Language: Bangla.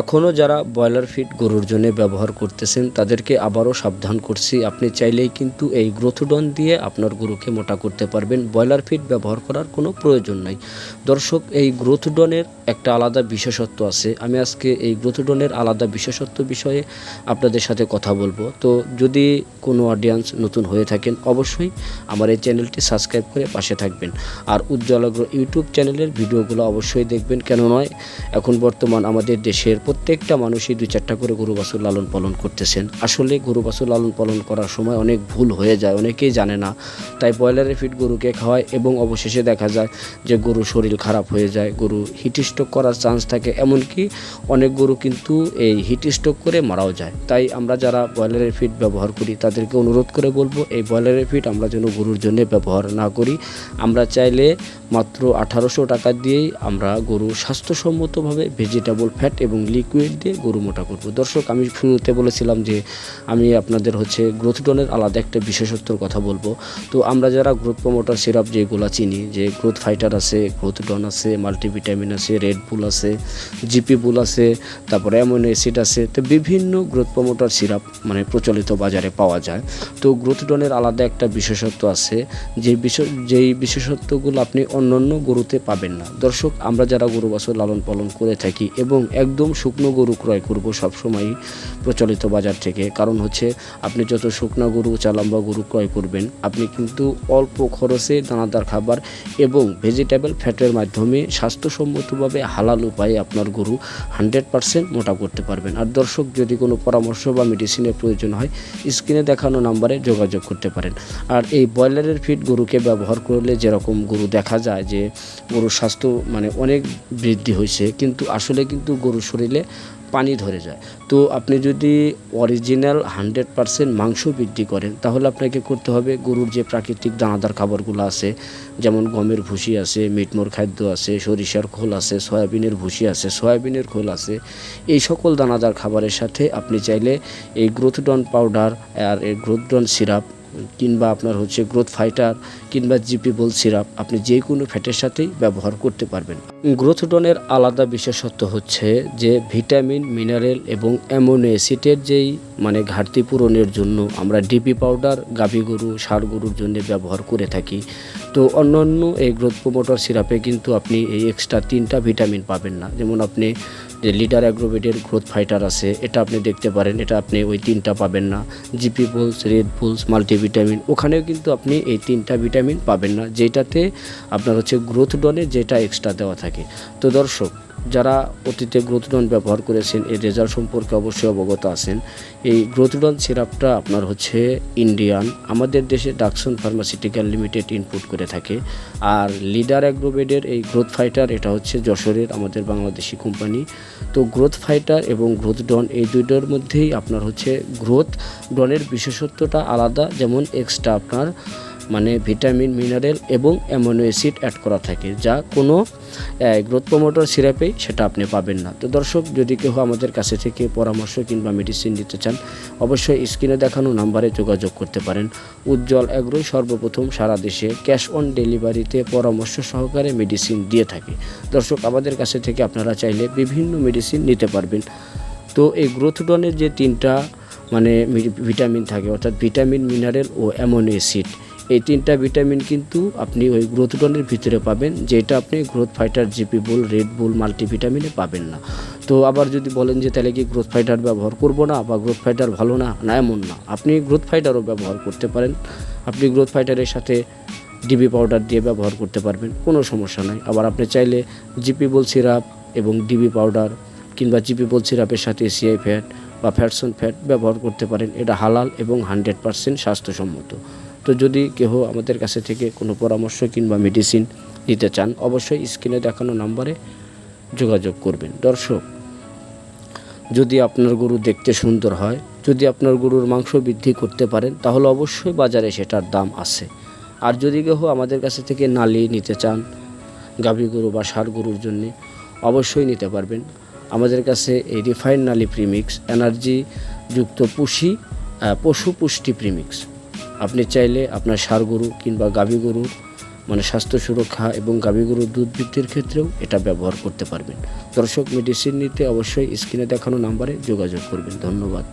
এখনও যারা ব্রয়লার ফিড গরুর জন্য ব্যবহার করতেছেন, তাদেরকে আবারও সাবধান করছি। আপনি চাইলেই কিন্তু এই গ্রোথডন দিয়ে আপনার গরুকে মোটা করতে পারবেন। ব্রয়লার ফিড ব্যবহার করার কোনো প্রয়োজন নাই। দর্শক, এই গ্রোথডনের একটা আলাদা বিশেষত্ব আছে। আমি আজকে এই গ্রোথডনের আলাদা বিশেষত্ব বিষয়ে আপনাদের সাথে কথা বলব। তো যদি কোনো অডিয়েন্স নতুন হয়ে থাকেন, অবশ্যই আমার এই চ্যানেলটি সাবস্ক্রাইব করে পাশে থাকবেন। আর উজ্জ্বল আগ্রহ ইউটিউব চ্যানেলের ভিডিওগুলো অবশ্যই দেখবেন। কেন নয়, এখন বর্তমান আমাদের দেশের প্রত্যেকটা মানুষই দুই চারটা করে গরু বাছুর লালন পালন করতেছেন। আসলে গরু বাছুর লালন পালন করার সময় অনেক ভুল হয়ে যায়, অনেকেই জানে না। তাই ব্রয়লারের ফিড গরুকে খাওয়ায় এবং অবশেষে দেখা যায় যে গরু শরীর খারাপ হয়ে যায়, গরু হিট স্ট্রোক করার চান্স থাকে, এমনকি অনেক গরু কিন্তু এই হিট স্ট্রোক করে মারাও যায়। তাই আমরা যারা ব্রয়লারের ফিড ব্যবহার করি, তাদেরকে অনুরোধ করে বলব, এই ব্রয়লারের ফিড আমরা যেন গরুর জন্য ব্যবহার না করি। আমরা চাইলে মাত্র আঠারোশো টাকা দিয়েই আমরা গরু স্বাস্থ্যসম্মতভাবে ভেজিটেবল ফ্যাট এবং লিকুইড দিয়ে গরু মোটা করব। দর্শক, আমি শুরুতে বলেছিলাম যে আমি আপনাদের হচ্ছে গ্রোথডনের আলাদা একটা বিশেষত্বর কথা বলব। তো আমরা যারা গ্রোথ প্রমোটার, সিরাপ যেগুলো চিনি, যে গ্রোথ ফাইটার আছে গ্রোথডন আছে, মাল্টিভিটামিন আছে, রেড বুল আছে, জিপি বুল আছে, তারপরে অ্যামোনো অ্যাসিড আছে, তো বিভিন্ন গ্রোথ প্রমোটার সিরাপ মানে প্রচলিত বাজারে পাওয়া যায়। তো গ্রোথডনের আলাদা একটা বিশেষত্ব আছে, যে বিশেষ, যেই বিশেষত্বগুলো আপনি অন্যান্য গরুতে পাবেন না। দর্শক, আমরা যারা গরু বাছুর লালন পালন করে থাকি এবং একদম শুকনো গরু ক্রয় করব সবসময়ই প্রচলিত বাজার থেকে। কারণ হচ্ছে, আপনি যত শুকনো গরু, চালাম্বা গরু ক্রয় করবেন, আপনি কিন্তু অল্প খরচে দানাদার খাবার এবং ভেজিটেবল ফ্যাটের মাধ্যমে স্বাস্থ্যসম্মতভাবে হালাল উপায়ে আপনার গরু হান্ড্রেড পারসেন্ট মোটা করতে পারবেন। আর দর্শক, যদি কোনো পরামর্শ বা মেডিসিনের প্রয়োজন হয় স্ক্রিনে দেখানো নাম্বারে যোগাযোগ করতে পারেন। আর এই ব্রয়লারের ফিড গরুকে ব্যবহার করলে যেরকম গরু দেখা যায় যে, গরুর স্বাস্থ্য মানে অনেক বৃদ্ধি হয়েছে, কিন্তু আসলে কিন্তু গরুর শরীরে পানি ধরে যায়। তো আপনি যদি অরিজিনাল হান্ড্রেড পারসেন্ট মাংস বৃদ্ধি করেন, তাহলে আপনাকে করতে হবে গরুর যে প্রাকৃতিক দানাদার খাবারগুলো আছে, যেমন গমের ভুসি আছে, মিটমোর খাদ্য আছে, সরিষার খোল আছে, সয়াবিনের ভুসি আছে, সয়াবিনের খোল আছে, এই সকল দানাদার খাবারের সাথে আপনি চাইলে এই গ্রোথডন পাউডার আর এই গ্রোথডন সিরাপ কিংবা আপনার হচ্ছে গ্রোথ ফাইটার কিংবা জিপি বল সিরাপ আপনি যে কোনো ফ্যাটের সাথেই ব্যবহার করতে পারবেন। গ্রোথডনের আলাদা বিশেষত্ব হচ্ছে যে ভিটামিন মিনারেল এবং অ্যামোনো অ্যাসিডের যেই মানে ঘাটতি পূরণের জন্য আমরা ডিপি পাউডার গাভী গরু, ষাঁড় গরুর জন্য ব্যবহার করে থাকি। তো অন্যান্য এই গ্রোথ প্রমোটর সিরাপে কিন্তু আপনি এই এক্সট্রা তিনটা ভিটামিন পাবেন না। যেমন আপনি যে লিডার অ্যাগ্রোভেটের গ্রোথ ফাইটার আছে, এটা আপনি দেখতে পারেন। এটা আপনি ওই তিনটা পাবেন না। GP bulls red bulls multivitamin ওখানেও কিন্তু আপনি এই তিনটা ভিটামিন পাবেন না, যেটাতে আপনার হচ্ছে গ্রোথ ডনে যেটা এক্সট্রা দেওয়া থাকে। তো দর্শক যারা অতীতে গ্রোথডন ব্যবহার করেছেন এর রেজাল্ট সম্পর্কে অবশ্যই অবগত আছেন। এই গ্রোথডন সিরাপটা আপনার হচ্ছে ইন্ডিয়ান, আমাদের দেশে ডাকসন ফার্মাসিউটিক্যাল লিমিটেড ইনপুট করে থাকে। আর লিডার অ্যাগ্রোবেডের এই গ্রোথ ফাইটার, এটা হচ্ছে যশোরের আমাদের বাংলাদেশি কোম্পানি। তো গ্রোথ ফাইটার এবং গ্রোথডন, এই দুইটার মধ্যেই আপনার হচ্ছে গ্রোথ ডনের বিশেষত্বটা আলাদা। যেমন এক্সট্রা আপনার মানে ভিটামিন, মিনারেল এবং অ্যামোনো অ্যাসিড অ্যাড করা থাকে, যা কোনো গ্রোথ প্রমোটর সিরাপেই সেটা আপনি পাবেন না। তো দর্শক, যদি কেউ আমাদের কাছে থেকে পরামর্শ কিংবা মেডিসিন নিতে চান, অবশ্যই স্ক্রিনে দেখানো নাম্বারে যোগাযোগ করতে পারেন। উজ্জ্বল অ্যাগ্রোই সর্বপ্রথম সারা দেশে ক্যাশ অন ডেলিভারিতে পরামর্শ সহকারে মেডিসিন দিয়ে থাকে। দর্শক, আমাদের কাছে থেকে আপনারা চাইলে বিভিন্ন মেডিসিন নিতে পারবেন। তো এই গ্রোথ গ্রোথডনের যে তিনটা মানে ভিটামিন থাকে, অর্থাৎ ভিটামিন, মিনারেল ও অ্যামোনো অ্যাসিড এই তিনটা ভিটামিন কিন্তু আপনি ওই গ্রোথ গ্রোথডনের ভিতরে পাবেন, যেটা আপনি growth fighter GP bull red bull মাল্টিভিটামিনে পাবেন না। তো আবার যদি বলেন যে তাহলে কি গ্রোথ ফাইটার ব্যবহার করব না বা গ্রোথ ফাইটার ভালো না? না, এমন না। আপনি গ্রোথ ফাইটারও ব্যবহার করতে পারেন। আপনি গ্রোথ ফাইটারের সাথে ডিবি পাউডার দিয়ে ব্যবহার করতে পারবেন, কোনো সমস্যা নাই। আবার আপনি চাইলে জিপি বল সিরাপ এবং ডিবি পাউডার কিংবা জিপি বল সিরাপের সাথে সিআই ফ্যাট বা ফ্যাটসন ফ্যাট ব্যবহার করতে পারেন। এটা হালাল এবং হান্ড্রেড পারসেন্ট স্বাস্থ্যসম্মত। তো যদি কেহ আমাদের কাছে থেকে কোনো পরামর্শ কিংবা মেডিসিন নিতে চান, অবশ্যই স্ক্রিনে দেখানো নাম্বারে যোগাযোগ করবেন। দর্শক, যদি আপনার গরু দেখতে সুন্দর হয়, যদি আপনার গরুর মাংস বৃদ্ধি করতে পারেন, তাহলে অবশ্যই বাজারে সেটার দাম আছে। আর যদি কেহ আমাদের কাছে থেকে নালি নিতে চান, গাভী গরু বা সার গরুর জন্যে, অবশ্যই নিতে পারবেন। আমাদের কাছে এই রিফাইন নালি প্রিমিক্স এনার্জি যুক্ত পুষি পশু পুষ্টি প্রিমিক্স আপনি চাইলে আপনার সার গরু কিংবা গাভী গরু মানে স্বাস্থ্য সুরক্ষা এবং গাভী গরুর দুধ বৃদ্ধির ক্ষেত্রেও এটা ব্যবহার করতে পারবেন। দর্শক মেডিসিন নিতে অবশ্যই স্ক্রিনে দেখানো নাম্বারে যোগাযোগ করবেন। ধন্যবাদ।